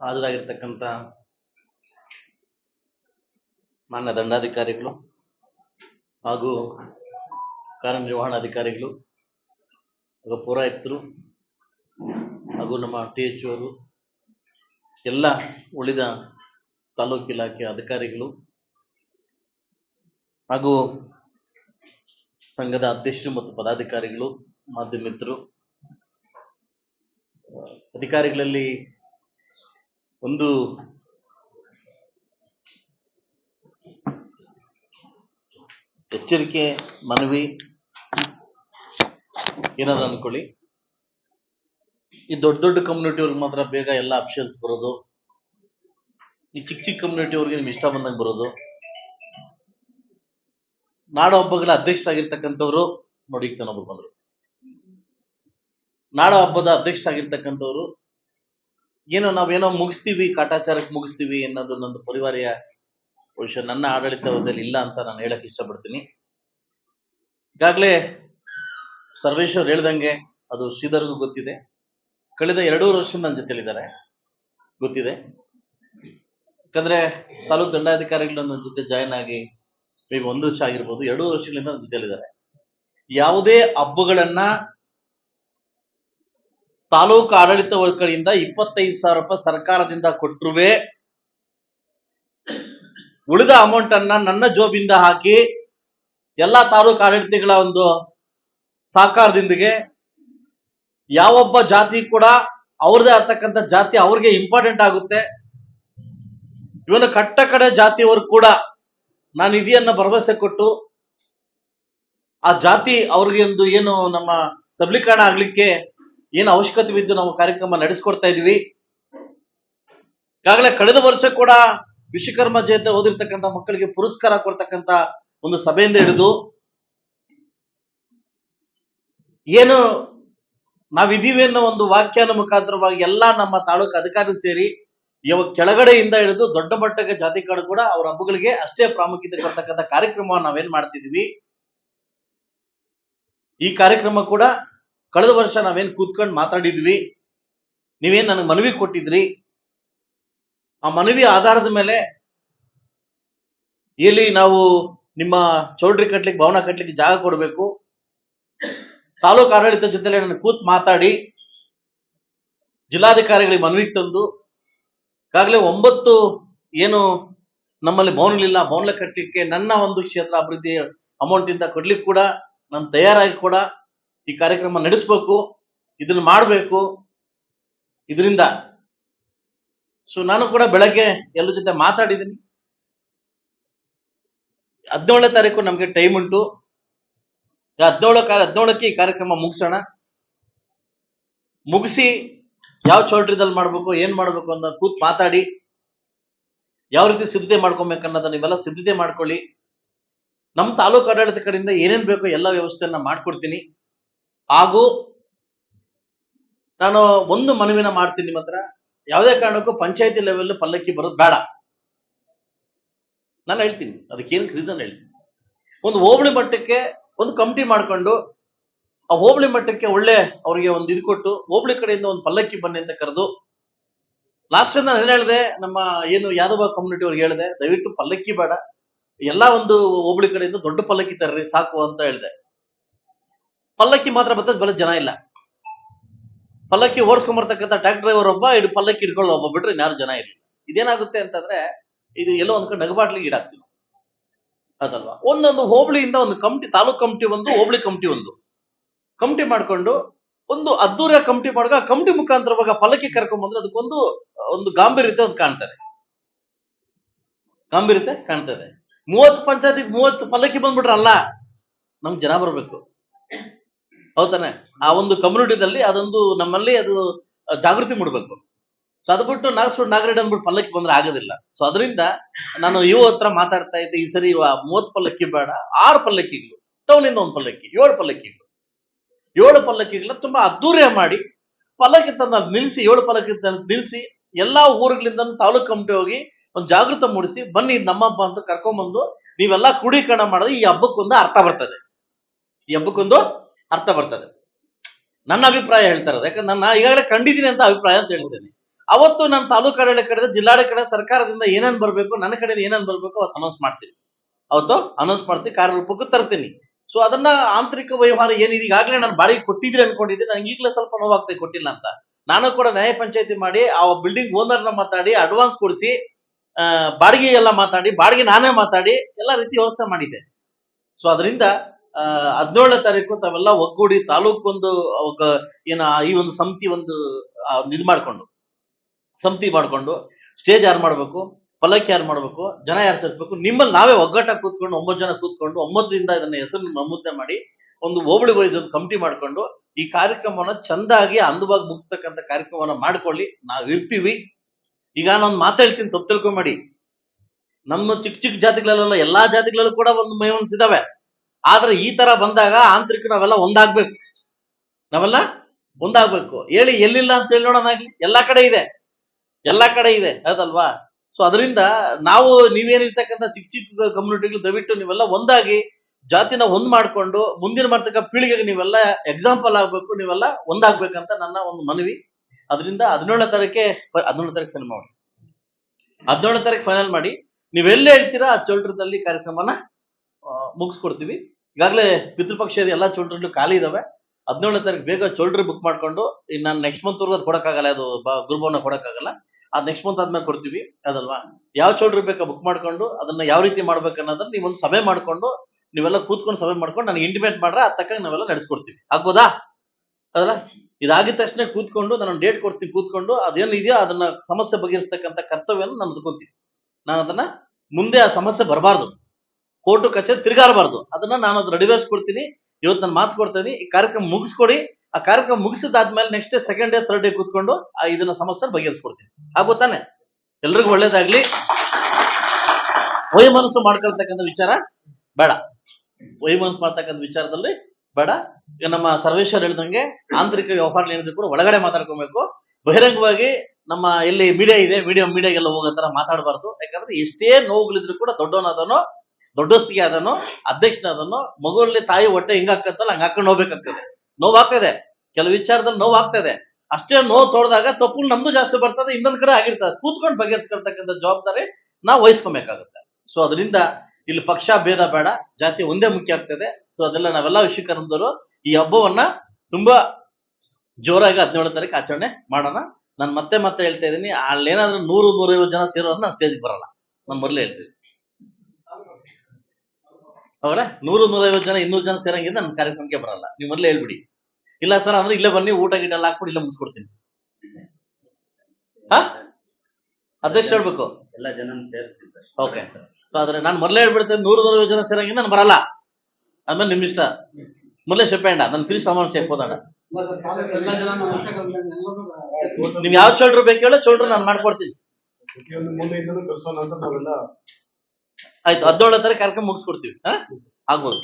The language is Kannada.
ಹಾಜರಾಗಿರ್ತಕ್ಕಂಥ ಮಾನ್ಯ ದಂಡಾಧಿಕಾರಿಗಳು ಹಾಗೂ ಕಾರ್ಯನಿರ್ವಹಣಾಧಿಕಾರಿಗಳು ಹಾಗೂ ಪೌರಾಯುಕ್ತರು ಹಾಗೂ ನಮ್ಮ ಟಿ ಎಚ್ ಅವರು, ಎಲ್ಲ ಉಳಿದ ತಾಲೂಕು ಇಲಾಖೆ ಅಧಿಕಾರಿಗಳು ಹಾಗೂ ಸಂಘದ ಅಧ್ಯಕ್ಷರು ಮತ್ತು ಪದಾಧಿಕಾರಿಗಳು ಮಾಧ್ಯಮಿತರು ಅಧಿಕಾರಿಗಳಲ್ಲಿ ಒಂದು ಎಚ್ಚರಿಕೆ, ಮನವಿ ಏನಾದ್ರು ಅನ್ಕೊಳ್ಳಿ. ಈ ದೊಡ್ಡ ದೊಡ್ಡ ಕಮ್ಯುನಿಟಿ ಅವ್ರಿಗೆ ಮಾತ್ರ ಬೇಗ ಎಲ್ಲ ಆಪ್ಷನ್ಸ್ ಬರೋದು. ಈ ಚಿಕ್ಕ ಚಿಕ್ಕ ಕಮ್ಯುನಿಟಿ ಅವ್ರಿಗೆ ನಿಮ್ ಇಷ್ಟ ಬಂದಂಗೆ ಬರೋದು. ನಾಡ ಹಬ್ಬಗಳ ಅಧ್ಯಕ್ಷರಾಗಿರ್ತಕ್ಕಂಥವ್ರು ನೋಡಿ ಈಗ ಒಬ್ರು ಬಂದರು. ನಾಡ ಹಬ್ಬದ ಅಧ್ಯಕ್ಷರಾಗಿರ್ತಕ್ಕಂಥವ್ರು ಏನೋ ನಾವೇನೋ ಮುಗಿಸ್ತೀವಿ, ಕಾಟಾಚಾರಕ್ಕೆ ಮುಗಿಸ್ತೀವಿ ಅನ್ನೋದು ನಂದು ಪರಿವಾರಿಯ ಬಹುಶಃ ನನ್ನ ಆಡಳಿತದಲ್ಲಿ ಇಲ್ಲ ಅಂತ ನಾನು ಹೇಳಕ್ ಇಷ್ಟಪಡ್ತೀನಿ. ಈಗಾಗಲೇ ಸರ್ವೇಶ್ವರ್ ಹೇಳ್ದಂಗೆ ಅದು ಶ್ರೀಧರ್ಗೂ ಗೊತ್ತಿದೆ. ಕಳೆದ ಎರಡೂವರೆ ವರ್ಷ ನನ್ನ ಜೊತೆಲಿದ್ದಾರೆ ಗೊತ್ತಿದೆ. ಯಾಕಂದ್ರೆ ತಾಲೂಕು ದಂಡಾಧಿಕಾರಿಗಳು ನನ್ನ ಜೊತೆ ಜಾಯ್ನ್ ಆಗಿ ಈಗ ಒಂದು ವರ್ಷ ಆಗಿರ್ಬೋದು ಎರಡೂ ವರ್ಷಗಳಿಂದ ನನ್ನ ಜೊತೆಲಿದ್ದಾರೆ ಯಾವುದೇ ಹಬ್ಬಗಳನ್ನ ತಾಲೂಕು ಆಡಳಿತ ವರ್ಗಗಳಿಂದ ಇಪ್ಪತ್ತೈದು ಸಾವಿರ ರೂಪಾಯಿ ಸರ್ಕಾರದಿಂದ ಕೊಟ್ಟರುವೆ ಉಳಿದ ಅಮೌಂಟ್ ಅನ್ನ ನನ್ನ ಜೋಬಿಂದ ಹಾಕಿ ಎಲ್ಲ ತಾಲೂಕು ಆಡಳಿತಗಳ ಒಂದು ಸಹಕಾರದೊಂದಿಗೆ ಯಾವೊಬ್ಬ ಜಾತಿ ಕೂಡ ಅವ್ರದೇ ಆಗ್ತಕ್ಕಂಥ ಜಾತಿ ಅವ್ರಿಗೆ ಇಂಪಾರ್ಟೆಂಟ್ ಆಗುತ್ತೆ. ಇವನು ಕಟ್ಟ ಕಡೆ ಜಾತಿಯವರು ಕೂಡ ನಾನು ನಿಧಿಯನ್ನ ಭರವಸೆ ಕೊಟ್ಟು ಆ ಜಾತಿ ಅವ್ರಿಗೆ ಒಂದು ಏನು ನಮ್ಮ ಸಬಲೀಕರಣ ಆಗ್ಲಿಕ್ಕೆ ಏನು ಅವಶ್ಯಕತೆ ಬಿದ್ದು ನಾವು ಕಾರ್ಯಕ್ರಮ ನಡೆಸ್ಕೊಡ್ತಾ ಇದೀವಿ? ಈಗಾಗಲೇ ಕಳೆದ ವರ್ಷ ಕೂಡ ವಿಶ್ವಕರ್ಮ ಜಯಂತಿ ಓದಿರ್ತಕ್ಕಂಥ ಮಕ್ಕಳಿಗೆ ಪುರಸ್ಕಾರ ಕೊಡ್ತಕ್ಕಂಥ ಒಂದು ಸಭೆಯಿಂದ ಹಿಡಿದು ಏನು ನಾವಿದೀವಿ ಅನ್ನೋ ಒಂದು ವಾಕ್ಯನ ಮುಖಾಂತರವಾಗಿ ಎಲ್ಲಾ ನಮ್ಮ ತಾಲೂಕು ಅಧಿಕಾರಿ ಸೇರಿ ಇವಾಗ ಕೆಳಗಡೆಯಿಂದ ಹಿಡಿದು ದೊಡ್ಡ ಮಟ್ಟಕ್ಕೆ ಜಾತಿ ಕಾಡು ಕೂಡ ಅವ್ರ ಹಬ್ಬಗಳಿಗೆ ಅಷ್ಟೇ ಪ್ರಾಮುಖ್ಯತೆ ಕೊಡ್ತಕ್ಕಂಥ ಕಾರ್ಯಕ್ರಮವನ್ನು ನಾವೇನ್ ಮಾಡ್ತಿದೀವಿ ಈ ಕಾರ್ಯಕ್ರಮ ಕೂಡ ಕಳೆದ ವರ್ಷ ನಾವೇನು ಕೂತ್ಕೊಂಡು ಮಾತಾಡಿದ್ವಿ, ನೀವೇನು ನನಗೆ ಮನವಿ ಕೊಟ್ಟಿದ್ರಿ, ಆ ಮನವಿ ಆಧಾರದ ಮೇಲೆ ಎಲ್ಲಿ ನಾವು ನಿಮ್ಮ ಚೌಲ್ಟ್ರಿ ಕಟ್ಲಿಕ್ಕೆ, ಭವನ ಕಟ್ಲಿಕ್ಕೆ ಜಾಗ ಕೊಡಬೇಕು, ತಾಲೂಕು ಆಡಳಿತ ಜೊತೆಲೆ ನಾನು ಕೂತ್ ಮಾತಾಡಿ, ಜಿಲ್ಲಾಧಿಕಾರಿಗಳಿಗೆ ಮನವಿ ತಂದು, ಈಗಾಗಲೇ ಒಂಬತ್ತು ಏನು ನಮ್ಮಲ್ಲಿ ಭವನಗಳಿಲ್ಲ ಭವನ ಕಟ್ಟಲಿಕ್ಕೆ ನನ್ನ ಒಂದು ಕ್ಷೇತ್ರ ಅಭಿವೃದ್ಧಿ ಅಮೌಂಟ್ ಇಂದ ಕೊಡ್ಲಿಕ್ಕೆ ಕೂಡ, ನಾನು ತಯಾರಾಗಿ ಕೂಡ ಈ ಕಾರ್ಯಕ್ರಮ ನಡೆಸಬೇಕು, ಇದನ್ನ ಮಾಡಬೇಕು, ಇದರಿಂದ. ಸೊ ನಾನು ಕೂಡ ಬೆಳಗ್ಗೆ ಎಲ್ಲರ ಜೊತೆ ಮಾತಾಡಿದ್ದೀನಿ ಹದಿನೇಳನೇ ತಾರೀಕು ನಮಗೆ ಟೈಮ್ ಉಂಟು. ಹದಿನೇಳು ಹದಿನೇಳಕ್ಕೆ ಈ ಕಾರ್ಯಕ್ರಮ ಮುಗಿಸೋಣ. ಮುಗಿಸಿ ಯಾವ ಚೌಟ್ರಿದಲ್ಲಿ ಮಾಡ್ಬೇಕು, ಏನ್ ಮಾಡ್ಬೇಕು ಅನ್ನೋ ಕೂತ್ ಮಾತಾಡಿ. ಯಾವ ರೀತಿ ಸಿದ್ಧತೆ ಮಾಡ್ಕೊಬೇಕನ್ನೋದನ್ನ ನೀವೆಲ್ಲ ಸಿದ್ಧತೆ ಮಾಡ್ಕೊಳ್ಳಿ. ನಮ್ಮ ತಾಲೂಕು ಆಡಳಿತ ಕಡೆಯಿಂದ ಏನೇನ್ ಬೇಕೋ ಎಲ್ಲ ವ್ಯವಸ್ಥೆಯನ್ನ ಮಾಡ್ಕೊಡ್ತೀನಿ. ಹಾಗೂ ನಾನು ಒಂದು ಮನವಿನ ಮಾಡ್ತೀನಿ ನಿಮ್ಮ ಹತ್ರ ಯಾವುದೇ ಕಾರಣಕ್ಕೂ ಪಂಚಾಯತಿ ಲೆವೆಲ್ ಪಲ್ಲಕ್ಕಿ ಬರೋದು ಬೇಡ. ನಾನು ಹೇಳ್ತೀನಿ. ಅದಕ್ಕೇನು ರೀಸನ್ ಹೇಳ್ತೀನಿ. ಒಂದು ಹೋಬಳಿ ಮಟ್ಟಕ್ಕೆ ಒಂದು ಕಮಿಟಿ ಮಾಡ್ಕೊಂಡು ಆ ಹೋಬಳಿ ಮಟ್ಟಕ್ಕೆ ಒಳ್ಳೆ ಅವರಿಗೆ ಒಂದು ಇದು ಕೊಟ್ಟು ಹೋಬಳಿ ಕಡೆಯಿಂದ ಒಂದು ಪಲ್ಲಕ್ಕಿ ಬನ್ನಿ ಅಂತ ಕರೆದು ಲಾಸ್ಟ್ ನಾನು ಏನು ಹೇಳಿದೆ? ನಮ್ಮ ಏನು ಯಾದವ ಕಮ್ಯುನಿಟಿ ಅವ್ರಿಗೆ ಹೇಳಿದೆ, ದಯವಿಟ್ಟು ಪಲ್ಲಕ್ಕಿ ಬೇಡ. ಎಲ್ಲಾ ಒಂದು ಹೋಬಳಿ ಕಡೆಯಿಂದ ದೊಡ್ಡ ಪಲ್ಲಕ್ಕಿ ತರ್ರಿ, ಸಾಕು ಅಂತ ಹೇಳಿದೆ. ಪಲ್ಲಕ್ಕಿ ಮಾತ್ರ ಬರ್ತದೆ ಬಲ ಜನ ಇಲ್ಲ. ಪಲ್ಲಕ್ಕಿ ಓಡಿಸ್ಕೊಂಬರ್ತಕ್ಕಂಥ ಟ್ಯಾಕ್ಟರ್ ಡ್ರೈವರ್ ಒಬ್ಬ, ಇಡು ಪಲ್ಲಕ್ಕಿ ಇಟ್ಕೊಳ್ಳೋ ಒಬ್ಬ ಬಿಟ್ರೆ ಇನ್ಯಾರು ಜನ ಇರಲಿ ಇದೇನಾಗುತ್ತೆ ಅಂತಂದ್ರೆ, ಇದು ಎಲ್ಲೋ ಒಂದ್ ಕಡೆ ನಗಬಾಟ್ಲಿಗೆ ಈಡಾಗ್ತೀವಿ ಅದಲ್ವಾ? ಒಂದೊಂದು ಹೋಬಳಿಯಿಂದ ಒಂದು ಕಮಿಟಿ, ತಾಲೂಕ್ ಕಮಿಟಿ ಒಂದು, ಹೋಬಳಿ ಕಮಿಟಿ ಒಂದು. ಕಮಿಟಿ ಮಾಡ್ಕೊಂಡು, ಒಂದು ಅದ್ದೂರಿಯ ಕಮಿಟಿ ಮಾಡುವಾಗ ಕಮಿಟಿ ಮುಖಾಂತರವಾಗ ಪಲ್ಲಕ್ಕಿ ಕರ್ಕೊಂಡ್ ಬಂದ್ರೆ ಅದಕ್ಕೊಂದು, ಒಂದು ಗಾಂಭೀರ್ಯತೆ ಒಂದು ಕಾಣ್ತದೆ. ಗಾಂಭೀರ್ಯತೆ ಕಾಣ್ತದೆ. ಮೂವತ್ತು ಪಂಚಾಯತಿಗೆ ಮೂವತ್ತು ಪಲ್ಲಕ್ಕಿ ಬಂದ್ಬಿಟ್ರಲ್ಲ ನಮ್ಗೆ ಜನ ಬರ್ಬೇಕು. ಹೌದಾನೆ ಆ ಒಂದು ಕಮ್ಯುನಿಟಿದಲ್ಲಿ ಅದೊಂದು ನಮ್ಮಲ್ಲಿ ಅದು ಜಾಗೃತಿ ಮೂಡಬೇಕು. ಸೊ ಅದು ಬಿಟ್ಟು ನಾಗಸೂರು ನಾಗರೇಡ್ ಅಂದ್ಬಿಟ್ಟು ಪಲ್ಲಕ್ಕಿ ಬಂದ್ರೆ ಆಗೋದಿಲ್ಲ. ಸೊ ಅದರಿಂದ ನಾನು ಇವ ಹತ್ರ ಮಾತಾಡ್ತಾ ಇದ್ದೆ, ಈ ಸರಿ ಮೂವತ್ ಪಲ್ಲಕ್ಕಿ ಬೇಡ, ಆರು ಪಲ್ಲಕ್ಕಿಗಳು ಟೌನ್ ಇಂದ ಒಂದು ಪಲ್ಲಕ್ಕಿ, ಏಳು ಪಲ್ಲಕ್ಕಿಗಳು. ಏಳು ಪಲ್ಲಕ್ಕಿಗಳ ತುಂಬಾ ಅದ್ದೂರಿಯ ಮಾಡಿ, ಪಲ್ಲಕ್ಕಿ ತಂದ ನಿಲ್ಸಿ, ಏಳು ಪಲ್ಲಕ್ಕಿ ನಿಲ್ಲಿಸಿ ಎಲ್ಲಾ ಊರುಗಳಿಂದ ತಾಲೂಕು ಕಮಿಟಿ ಹೋಗಿ ಒಂದು ಜಾಗೃತ ಮೂಡಿಸಿ, ಬನ್ನಿ ನಮ್ಮ ಹಬ್ಬ ಅಂತ ಕರ್ಕೊಂಡ್ಬಂದು ನೀವೆಲ್ಲ ಕ್ರೋಢೀಕರಣ ಮಾಡಿದ್ರೆ ಈ ಹಬ್ಬಕ್ಕೊಂದು ಅರ್ಥ ಬರ್ತದೆ. ಈ ಹಬ್ಬಕ್ಕೊಂದು ಅರ್ಥ ಬರ್ತದೆ. ನನ್ನ ಅಭಿಪ್ರಾಯ ಹೇಳ್ತಾ ಇರೋದು, ಯಾಕಂದ್ರೆ ನಾನು ಈಗಾಗಲೇ ಕಂಡಿದ್ದೀನಿ ಅಂತ ಅಭಿಪ್ರಾಯ ಅಂತ ಹೇಳ್ತೇನೆ ಅವತ್ತು ನನ್ನ ತಾಲೂಕು ಆಡಳಿತ ಕಡೆ ಜಿಲ್ಲಾಡ ಕಡೆ ಸರ್ಕಾರದಿಂದ ಏನೇನ್ ಬರಬೇಕು, ನನ್ನ ಕಡೆಯಿಂದ ಏನೇನ್ ಬರಬೇಕು ಅವತ್ತು ಅನೌನ್ಸ್ ಮಾಡ್ತೀನಿ. ಅವತ್ತು ಅನೌನ್ಸ್ ಮಾಡ್ತೀನಿ ಕಾರ್ಯರೂಪಕ್ಕೂ ತರ್ತೀನಿ. ಸೊ ಅದನ್ನ ಆಂತರಿಕ ವ್ಯವಹಾರ ಏನಿದೆ, ಈಗಾಗಲೇ ನಾನು ಬಾಡಿಗೆ ಕೊಟ್ಟಿದ್ರೆ ಅನ್ಕೊಂಡಿದ್ದೆ ನನಗೆ ಈಗಲೇ ಸ್ವಲ್ಪ ನೋವಾಗ್ತದೆ ಕೊಟ್ಟಿಲ್ಲ ಅಂತ. ನಾನು ಕೂಡ ನ್ಯಾಯ ಪಂಚಾಯತಿ ಮಾಡಿ, ಆ ಬಿಲ್ಡಿಂಗ್ ಓನರ್ನ ಮಾತಾಡಿ ಅಡ್ವಾನ್ಸ್ ಕೊಡಿಸಿ ಬಾಡಿಗೆ ಎಲ್ಲ ಮಾತಾಡಿ, ಬಾಡಿಗೆ ನಾನೇ ಮಾತಾಡಿ, ಎಲ್ಲ ರೀತಿ ವ್ಯವಸ್ಥೆ ಮಾಡಿದ್ದೆ. ಸೊ ಅದರಿಂದ ಹದಿನೇಳನೇ ತಾರೀಕು ತಾವೆಲ್ಲ ಒಗ್ಗೂಡಿ ತಾಲೂಕೊಂದು ಒಂದು ಏನ ಈ ಒಂದು ಸಮಿತಿ ಒಂದು ಇದು ಮಾಡ್ಕೊಂಡು, ಸಮಿತಿ ಮಾಡ್ಕೊಂಡು ಸ್ಟೇಜ್ ಯಾರು ಮಾಡ್ಬೇಕು, ಪಲ್ಲಕ್ಕಿ ಯಾರು ಮಾಡ್ಬೇಕು, ಜನ ಯಾರು ಸೇರ್ಬೇಕು ನಿಮ್ಮಲ್ಲಿ ನಾವೇ ಒಗ್ಗಟ್ಟಾಗಿ ಕೂತ್ಕೊಂಡು ಒಂಬತ್ತು ಜನ ಕೂತ್ಕೊಂಡು ಒಂಬತ್ತರಿಂದ ಇದನ್ನ ಹೆಸರು ನಮೂದನೆ ಮಾಡಿ ಒಂದು ಹೋಬಳಿ ವೈಸ್ ಒಂದು ಕಮಿಟಿ ಮಾಡ್ಕೊಂಡು ಈ ಕಾರ್ಯಕ್ರಮವನ್ನ ಚಂದಾಗಿ ಅಂದವಾಗಿ ಮುಗಿಸ್ತಕ್ಕಂಥ ಕಾರ್ಯಕ್ರಮವನ್ನ ಮಾಡ್ಕೊಳ್ಳಿ. ನಾವು ಇರ್ತೀವಿ. ಈಗ ನಾನು ಮಾತಾಡ್ತೀನಿ ತಪ್ಪು ಮಾಡಿ ನಮ್ಮ ಚಿಕ್ಕ ಚಿಕ್ಕ ಜಾತಿಗಳಲ್ಲೆಲ್ಲ ಎಲ್ಲಾ ಜಾತಿಗಳಲ್ಲೂ ಕೂಡ ಒಂದು ಮೈವನ್ಸ್ ಇದಾವೆ. ಆದ್ರೆ ಈ ತರ ಬಂದಾಗ ಆಂತರಿಕ ನಾವೆಲ್ಲ ಒಂದಾಗ್ಬೇಕು. ನಾವೆಲ್ಲ ಒಂದಾಗ್ಬೇಕು. ಹೇಳಿ ಎಲ್ಲಿಲ್ಲ ಅಂತ ಹೇಳಿ ನೋಡೋಣ ಆಗ್ಲಿ ಎಲ್ಲಾ ಕಡೆ ಇದೆ. ಎಲ್ಲಾ ಕಡೆ ಇದೆ. ಅದಲ್ವಾ ಸೊ ಅದರಿಂದ ನಾವು ನೀವೇನಿರ್ತಕ್ಕಂಥ ಚಿಕ್ಕ ಚಿಕ್ಕ ಕಮ್ಯುನಿಟಿಗಳು ದಯವಿಟ್ಟು ನೀವೆಲ್ಲ ಒಂದಾಗಿ ಜಾತಿನ ಒಂದ್ ಮಾಡ್ಕೊಂಡು ಮುಂದಿನ ಮಾಡ್ತಕ್ಕ ಪೀಳಿಗೆಗೆ ನೀವೆಲ್ಲ ಎಕ್ಸಾಂಪಲ್ ಆಗ್ಬೇಕು, ನೀವೆಲ್ಲ ಒಂದಾಗ್ಬೇಕಂತ ನನ್ನ ಒಂದು ಮನವಿ. ಅದರಿಂದ ಹದಿನೇಳನೇ ತಾರೀಕೆ ಹದಿನೇಳನೇ ತಾರೀಕು ಫೈನಲ್ ಮಾಡಿ. ಹದಿನೇಳನೇ ತಾರೀಕು ಫೈನಲ್ ಮಾಡಿ. ನೀವೆಲ್ಲ ಹೇಳ್ತೀರಾ ಆ ಚೌಲ್ಟ್ರದಲ್ಲಿ ಕಾರ್ಯಕ್ರಮನ ಮುಗಿಸ್ಕೊಡ್ತೀವಿ. ಈಗಾಗಲೇ ಪಿತೃಪಕ್ಷದ ಎಲ್ಲ ಚೌಲ್ಟ್ರಲ್ಲೂ ಖಾಲಿ ಇದಾವೆ. ಹದಿನೇಳನೇ ತಾರೀಕು ಬೇಗ ಚೋಲ್ಡ್ರಿ ಬುಕ್ ಮಾಡ್ಕೊಂಡು ಇನ್ನು ನಾನು ನೆಕ್ಸ್ಟ್ ಮಂತ್ ವರ್ಗ ಅದು ಕೊಡಕ್ಕಾಗಲ್ಲ, ಅದು ಗುರುಭವನ ಕೊಡಕ್ಕಾಗಲ್ಲ. ಆ ನೆಕ್ಸ್ಟ್ ಮಂತ್ ಆದ್ಮೇಲೆ ಕೊಡ್ತೀವಿ, ಅದಲ್ವಾ? ಯಾವ ಚೋಲ್ಡ್ರಿ ಬೇಕಾ ಬುಕ್ ಮಾಡ್ಕೊಂಡು, ಅದನ್ನ ಯಾವ ರೀತಿ ಮಾಡ್ಬೇಕು ಅನ್ನೋದನ್ನ ನೀವೊಂದು ಸಭೆ ಮಾಡ್ಕೊಂಡು, ನೀವೆಲ್ಲ ಕೂತ್ಕೊಂಡು ಸಭೆ ಮಾಡ್ಕೊಂಡು ನನಗೆ ಇಂಟಿಮೇಟ್ ಮಾಡ್ರೆ ಆ ತಕ್ಕ ನಾವೆಲ್ಲ ನಡೆಸ್ಕೊಡ್ತೀವಿ. ಆಗ್ಬೋದಾ? ಅದಲ್ಲ? ಇದಾಗಿದ ತಕ್ಷಣ ಕೂತ್ಕೊಂಡು, ನಾನು ಡೇಟ್ ಕೊಡ್ತೀನಿ ಕೂತ್ಕೊಂಡು ಅದೇನಿದೆಯೋ ಅದನ್ನ ಸಮಸ್ಯೆ ಬಗೆಹರಿಸ್ತಕ್ಕಂಥ ಕರ್ತವ್ಯನ ನಾನು ಅದ್ಕೊಂತೀನಿ ನಾನು ಅದನ್ನ ಮುಂದೆ ಆ ಸಮಸ್ಯೆ ಬರಬಾರ್ದು. ಕೋರ್ಟು ಕಚೇರಿ ತಿರುಗಾಡಬಾರ್ದು. ಅದನ್ನ ನಾನು ಅದು ರೆಡಿವೇರ್ಸ್ಕೊಡ್ತೀನಿ ಇವತ್ತು ನಾನು ಮಾತು ಕೊಡ್ತೀನಿ. ಈ ಕಾರ್ಯಕ್ರಮ ಮುಗಿಸ್ಕೊಡಿ. ಆ ಕಾರ್ಯಕ್ರಮ ಮುಗಿಸಿದಾದ್ಮೇಲೆ next day second day third day ಕೂತ್ಕೊಂಡು ಆ ಇದನ್ನ ಸಮಸ್ಯೆ ಬಗೆಹರಿಸ್ಕೊಡ್ತೀನಿ. ಆಗುತ್ತಾನೆ ಎಲ್ರಿಗೂ ಒಳ್ಳೇದಾಗ್ಲಿ. ವೈಮನಸ್ಸು ಮಾಡ್ಕೊಳ್ತಕ್ಕಂಥ ವಿಚಾರ ಬೇಡ. ವೈಮನಸ್ಸು ಮಾಡ್ತಕ್ಕಂಥ ವಿಚಾರದಲ್ಲಿ ಬೇಡ. ಈಗ ನಮ್ಮ ಸರ್ವೇಶ್ವರ್ ಹೇಳಿದಂಗೆ ಆಂತರಿಕ ವ್ಯವಹಾರ ಏನಿದ್ರು ಕೂಡ ಒಳಗಡೆ ಮಾತಾಡ್ಕೊಬೇಕು. ಬಹಿರಂಗವಾಗಿ ನಮ್ಮ ಎಲ್ಲಿ ಮೀಡಿಯಾ ಇದೆ ಮೀಡಿಯಾ ಮೀಡಿಯಾಗೆಲ್ಲ ಹೋಗೋ ತರ ಮಾತಾಡಬಾರ್ದು. ಯಾಕಂದ್ರೆ ಎಷ್ಟೇ ನೋವುಗಳಿದ್ರು ಕೂಡ ದೊಡ್ಡವನಾದನೋ ದೊಡ್ಡಸ್ತಿಗೆ ಆದನೋ, ಅಧ್ಯಕ್ಷನಾದನು, ಮಗುವಲ್ಲಿ ತಾಯಿ ಹೊಟ್ಟೆ ಹಿಂಗ ಹಾಕತ್ತಲ್ಲ ಹಂಗ ಹಾಕೊಂಡು ಹೋಗ್ಬೇಕಾಗ್ತದೆ ನೋವಾಗ್ತದೆ ಕೆಲವು ವಿಚಾರದಲ್ಲಿ ನೋವಾಗ್ತದೆ ಅಷ್ಟೇ ನೋವು ತೋಡ್ದಾಗ ತಪ್ಪು ನಮ್ದು ಜಾಸ್ತಿ ಬರ್ತದೆ, ಇನ್ನೊಂದ್ ಕಡೆ ಆಗಿರ್ತದೆ. ಕೂತ್ಕೊಂಡು ಬಗೆಹರಿಸ್ಕೊಳ್ತಕ್ಕಂಥ ಜವಾಬ್ದಾರಿ ನಾವು ವಹಿಸ್ಕೊಬೇಕಾಗುತ್ತೆ. ಸೊ ಅದರಿಂದ ಇಲ್ಲಿ ಪಕ್ಷ ಭೇದ ಬೇಡ, ಜಾತಿ ಒಂದೇ ಮುಖ್ಯ ಆಗ್ತದೆ. ಸೊ ಅದೆಲ್ಲ ನಾವೆಲ್ಲ ವಿಶ್ವಕರ್ಮದವರು ಈ ಹಬ್ಬವನ್ನ ತುಂಬಾ ಜೋರಾಗಿ ಹದಿನೇಳು ತಾರೀಕು ಆಚರಣೆ ಮಾಡೋಣ. ನಾನು ಮತ್ತೆ ಮತ್ತೆ ಹೇಳ್ತಾ ಇದ್ದೀನಿ, ಅಲ್ಲೇನಾದ್ರೂ ನೂರು ನೂರೈವತ್ತು ಜನ ಸೇರೋದು ನಾನು ಸ್ಟೇಜ್ಗೆ ಬರಲ್ಲ. ನಾನು ಮೊದಲೇ ಹೇಳ್ತೀನಿ ಅವರ ನೂರು ನೂರೈವತ್ತು ಜನ ಇನ್ನೂರು ಜನ ಸೇರಂಗಿದ್ರೆ ನನ್ನ ಕಾರ್ಯಕ್ರಮಕ್ಕೆ ಬರಲ್ಲ. ನೀವು ಮೊದಲೇ ಹೇಳ್ಬಿಡಿ. ಇಲ್ಲ ಸರ್ ಅಂದ್ರೆ ಇಲ್ಲೇ ಬನ್ನಿ ಊಟ ಗಿಟ ಎಲ್ಲ ಹಾಕ್ಬಿಟ್ಟು ಇಲ್ಲ ಮುಗಿಸ್ಕೊಡ್ತೀನಿ ಹಾ? ಅಧ್ಯಕ್ಷ ಹೇಳ್ಬೇಕು. ಎಲ್ಲ ಜನ ಸೇರಿಸ್ತೀವಿ ಸರ್ ಓಕೆ ಸೊ ಆದ್ರೆ ನಾನು ಮೊದಲೇ ಹೇಳ್ಬಿಡ್ತೇನೆ ನೂರು ನೂರೈವತ್ತು ಜನ ಸೇರಂಗಿದ್ರೆ ನಾನು ಬರಲ್ಲ. ಆಮೇಲೆ ನಿಮ್ ಇಷ್ಟ. ಮೊದಲೇ ಶೆಪ್ಪೇಂಡ ನನ್ನ ಪಿಲಿ ಸಾಮಾನು ಚೆಕ್ ಹೋದಾಡ ನಿಮ್ ಜನ ಎಲ್ಲರೂ ನೀವ್ ಯಾವ ಚೋಲ್ಡ್ರು ಬೇಕು ಹೇಳೋ ಚೋಲ್ಡ್ರು ನಾನು ಮಾಡ್ಕೊಡ್ತೀನಿ ಪ್ರತಿಯೊಂದು ಮೂಲೆಯಿಂದಲೂ ಕರ್ಸೋಣ ಅಂತ ನಾವೆಲ್ಲ ಆಯ್ತು ಹದಿನೇಳು ತಾರೀಕು ಕಾರ್ಯಕ್ರಮ ಮುಗಿಸ್ಕೊಡ್ತೀವಿ. ಹಾ? ಆಗ್ಬೋದು